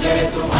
Sanche tu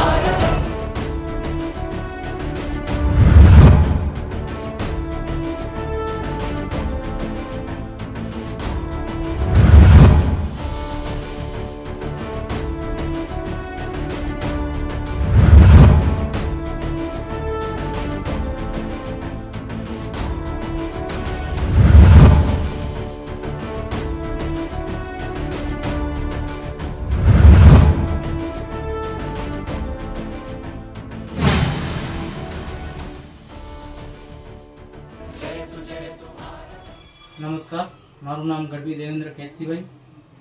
નમસ્કાર, મારું નામ ગઢવી દેવેન્દ્ર કેતસીભાઈ.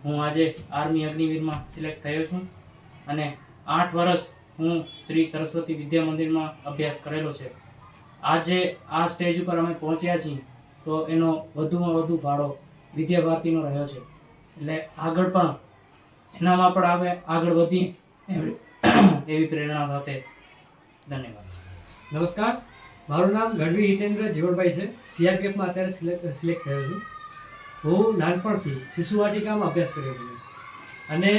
હું આજે આર્મી અગ્નિવીરમાં સિલેક્ટ થયો છું અને આઠ વર્ષ હું શ્રી સરસ્વતી વિદ્યા મંદિરમાં અભ્યાસ કરેલો છે. આજે આ સ્ટેજ ઉપર અમે પહોંચ્યા છીએ તો એનો વધુમાં વધુ ફાળો વિદ્યા ભારતીનો રહ્યો છે. એટલે આગળ પણ એનામાં પણ આપણે આગળ એવી એવી પ્રેરણા સાથે ધન્યવાદ. નમસ્કાર. મારું નામ ગઢવી હિતેન્દ્ર જીવણભાઈ છે. સીઆરપીએફમાં અત્યારે સિલેક્ટ સિલેક્ટ થયો છું. હું નાનપણથી શિશુવાટિકામાં અભ્યાસ કર્યો છું. અને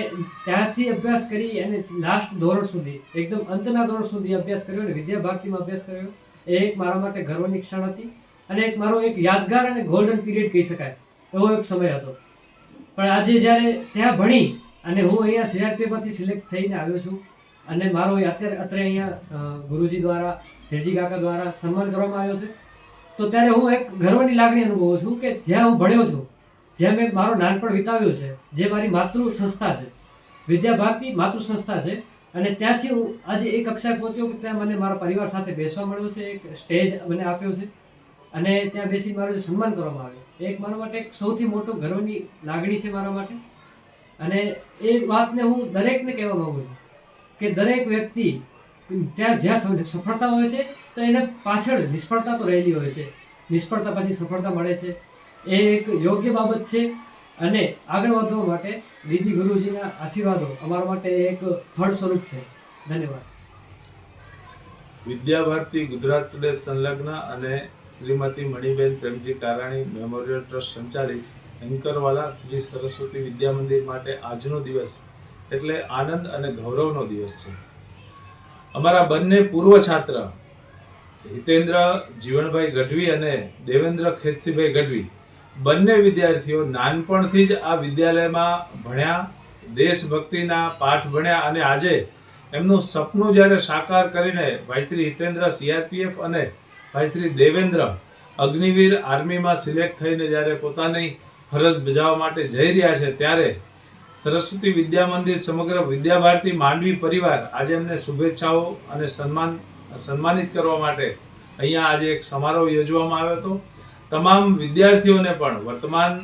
ત્યાંથી અભ્યાસ કરી અને લાસ્ટ ધોરણ સુધી, એકદમ અંતના ધોરણ સુધી અભ્યાસ કર્યો અને વિદ્યા ભારતીમાં અભ્યાસ કર્યો. એ એક મારા માટે ગર્વની ક્ષણ હતી. અને એક મારો એક યાદગાર અને ગોલ્ડન પીરિયડ કહી શકાય. એવો એક સમય હતો. પણ આજે જ્યારે ત્યાં ભણી અને હું અહીંયા સીઆરપીએફમાંથી સિલેક્ટ થઈને આવ્યો છું અને મારો અત્યારે અત્યારે અહીંયા ગુરુજી દ્વારા હિરજી કાકા દ્વારા સન્માન કરવામાં આવ્યો છે. તો ત્યારે હું એક ગર્વની લાગણી અનુભવું છું કે જ્યાં હું ભણ્યો છું, જ્યાં મેં મારો નાનપણ વિતાવ્યું છે, જે મારી માતૃ સંસ્થા છે. વિદ્યા ભારતી માતૃ સંસ્થા છે અને ત્યાંથી હું આજે એ કક્ષાએ પહોંચ્યો કે ત્યાં મને મારા પરિવાર સાથે બેસવા મળ્યો છે, એક સ્ટેજ મને આપ્યો છે અને ત્યાં બેસી મારું જે સન્માન કરવામાં આવ્યું. એક મારા માટે એક સૌથી મોટો ગર્વની લાગણી છે મારા માટે. અને એ વાતને હું દરેકને કહેવા માગું છું કે દરેક વ્યક્તિ ત્યાં જ્યાં સફ- સફળતા હોય છે, તો એને પાછળ નિષ્ફળતા તો રહેલી હોય છે. નિષ્ફળતા પછી સફળતા મળે છે. એ એક યોગ્ય બાબત છે. અને આગળ વધવા માટે દીદી ગુરુજીના આશીર્વાદો અમારા માટે એક ફળ સ્વરૂપ છે. ધન્યવાદ. વિદ્યા ભારતી ગુજરાત પ્રદેશ સંલગ્ન અને શ્રીમતી મણિબેન પ્રેમજી કારાણી મેમોરિયલ ટ્રસ્ટ સંચાલિત એન્કરવાલા શ્રી સરસ્વતી વિદ્યા મંદિર માટે આજનો દિવસ એટલે આનંદ અને ગૌરવનો દિવસ છે. અમારા બંને પૂર્વ છાત્ર, હિતેન્દ્ર જીવણભાઈ ગઢવી અને દેવેન્દ્ર ખેતસીભાઈ ગઢવી, બંને વિદ્યાર્થીઓ નાનપણથી જ આ વિદ્યાલયમાં ભણ્યા, દેશભક્તિના પાઠ ભણ્યા અને આજે એમનું સપનું જ્યારે સાકાર કરીને ભાઈ શ્રી હિતેન્દ્ર સીઆરપીએફ અને ભાઈ શ્રી દેવેન્દ્ર અગ્નિવીર આર્મીમાં સિલેક્ટ થઈને જ્યારે પોતાની ફરજ બજાવવા માટે જઈ રહ્યા છે, ત્યારે સરસ્વતી વિદ્યા મંદિર સમગ્ર વિદ્યા ભારતી માંડવી પરિવાર આજે એમને શુભેચ્છાઓ અને સન્માન, સન્માનિત કરવા માટે અહીંયા આજે એક સમારોહ યોજવામાં આવ્યો હતો. તમામ વિદ્યાર્થીઓને પણ, વર્તમાન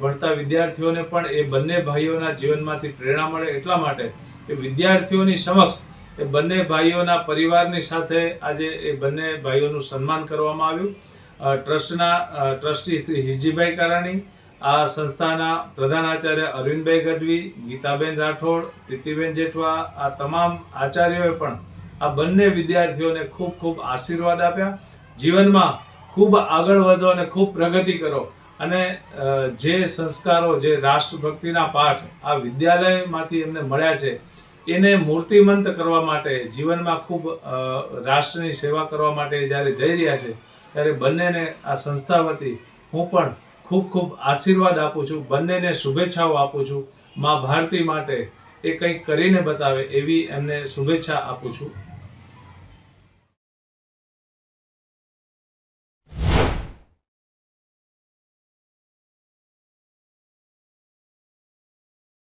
ભણતા વિદ્યાર્થીઓને પણ એ બંને ભાઈઓના જીવનમાંથી પ્રેરણા મળે એટલા માટે કે વિદ્યાર્થીઓની સમક્ષ એ બંને ભાઈઓના પરિવારની સાથે આજે એ બંને ભાઈઓનું સન્માન કરવામાં આવ્યું. ટ્રસ્ટના ટ્રસ્ટી શ્રી હિરજીભાઈ કારાણી આ સંસ્થાના પ્રધાન આચાર્ય અરવિંદભાઈ ગઢવી, ગીતાબેન રાઠોડ, પ્રીતિબેન જેઠવા, આ તમામ આચાર્યોએ પણ આ બંને વિદ્યાર્થીઓને ખૂબ ખૂબ આશીર્વાદ આપ્યા. જીવનમાં ખૂબ આગળ વધો અને ખૂબ પ્રગતિ કરો. અને જે સંસ્કારો, જે રાષ્ટ્રભક્તિના પાઠ આ વિદ્યાલયમાંથી એમને મળ્યા છે, એને મૂર્તિમંત કરવા માટે, જીવનમાં ખૂબ રાષ્ટ્રની સેવા કરવા માટે જ્યારે જઈ રહ્યા છે, ત્યારે બંનેને આ સંસ્થા વતી હું પણ ખૂબ ખૂબ આશીર્વાદ આપું છું. બંનેને શુભેચ્છાઓ આપું છું. મા ભારતી માટે એ કંઈક કરીને બતાવે એવી એમને શુભેચ્છા આપું છું.